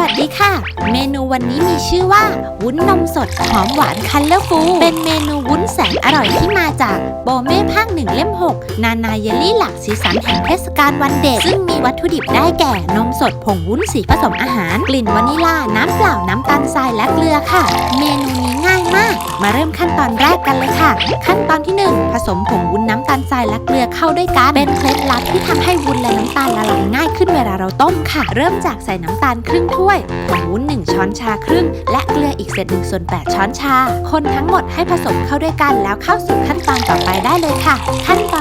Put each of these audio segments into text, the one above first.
วัสดีค่ะ เมนูวันนี้มีชื่อว่า วุ้นนมสดหอมหวานคันเลอร์ฟูเป็นเมนูวุ้นแสนอร่อยที่มาจากโบเม่ภาคหนึ่งเล่ม 6 นานาเยลลี่หลักสีสันแห่งเทศกาลวันเด็ก ซึ่งมีวัตถุดิบได้แก่ นมสดผงวุ้นสีผสมอาหาร กลิ่นวานิลา น้ำเปล่าน้ำตาล ทรายและเกลือค่ะ เมนูนี้ง่ายมาก มาเริ่มขั้นตอนแรกกันเลยค่ะ ขั้นตอนที่หนึ่งผสมผงวุ้นน้ำตาลทรายและเกลือเข้าด้วยกัน เป็นเคล็ดลับที่ทำให้วุ้นและน้ำตาลละลายง่ายขึ้นเวลาเราต้มค่ะ เริ่มจากใส่น้ำตาลครึ่งถ้วยผงวุ้น 1 ช้อนชาครึ่ง และเกลืออีกเศษ1ส่วน8ช้อนชา คนทั้งหมดให้ผสมเข้าด้วยกันแล้วเข้าสู่ขั้นตอนต่อไปได้เลยค่ะ ขั้นต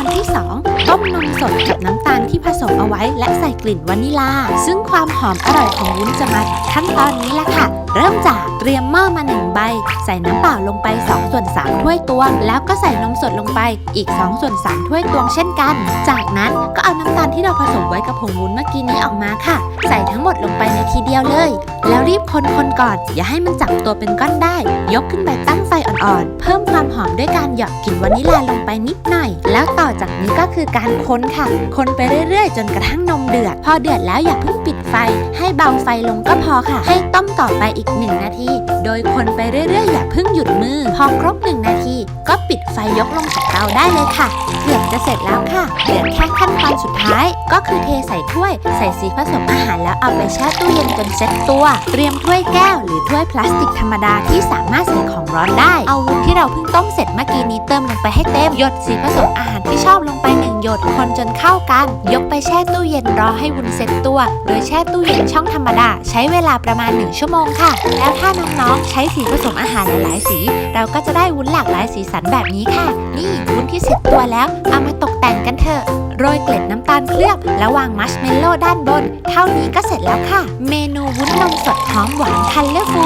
นมนมสดกับน้ำตาลที่ผสมเอาไว้ และใส่กลิ่นวานิลา ซึ่งความหอมอร่อยของวุ้นจะมาจากขั้นตอนนี้แหละค่ะ เริ่มจากเตรียมหม้อมาหนึ่งใบ ใส่น้ำเปล่าลงไป2ส่วน3ถ้วยตวง แล้วก็ใส่นมสดลงไปอีก2ส่วน3ถ้วยตวงเช่นกัน จากนั้นก็เอาน้ำตาลที่เราผสมไว้กับผงวุ้นเมื่อกี้นี้ออกมาค่ะ ใส่ทั้งหมดลงไปในทีเดียวเลย แล้วรีบคนคนๆก่อน อย่าให้มันจับตัวเป็นก้อนได้ ยกขึ้นไปตั้งไฟอ่อนๆ เพิ่มความหอมด้วยการหยอดกลิ่นวานิลาลงไปนิดหน่อย แล้วต่อจากนี้ก็คือการคนค่ะ คนไปเรื่อยๆ จนกระทั่งนมเดือด พอเดือดแล้วอย่าเพิ่ง ไฟ ให้เบาไฟลงก็พอค่ะ ให้ต้มต่อไปอีก 1 นาที โดยคนไปเรื่อยๆ อย่าเพิ่งหยุดมือ พอครบ 1 นาที ก็ปิดไฟยกลงจากเตาได้เลยค่ะ เกือบจะเสร็จแล้วค่ะ เหลือแค่ขั้นตอนสุดท้าย ก็คือเทใส่ถ้วย ใส่สีผสมอาหารแล้วเอาไปแช่ตู้เย็นจนเซ็ตตัว เตรียมถ้วยแก้วหรือถ้วยพลาสติกธรรมดาที่สามารถใส่ของร้อนได้ เอาวุ้นที่เราเพิ่งต้มเสร็จเมื่อกี้นี้เติมลงไปให้เต็ม หยดสีผสมอาหารที่ชอบลงไปหนึ่งหยด คนจนเข้ากัน ยกไปแช่ตู้เย็นรอให้วุ้นเซ็ตตัว โดยแช่ตู้เย็นช่องธรรมดา ใช้เวลาประมาณ 1 ชั่วโมงค่ะ แล้วถ้าน้องๆ ใช้สีผสมอาหารหลายๆสี เราก็จะได้วุ้นหลากหลายสีสันแบบนี้ค่ะ นี่วุ้นที่เสร็จตัวแล้ว เอามาตกแต่งกันเถอะโรยเกล็ดน้ำตาลเคลือบแล้ววางมัชเมลโล่ด้านบน เท่านี้ก็เสร็จแล้วค่ะ เมนูวุ้นนมสดหอมหวานคันเลอร์ฟู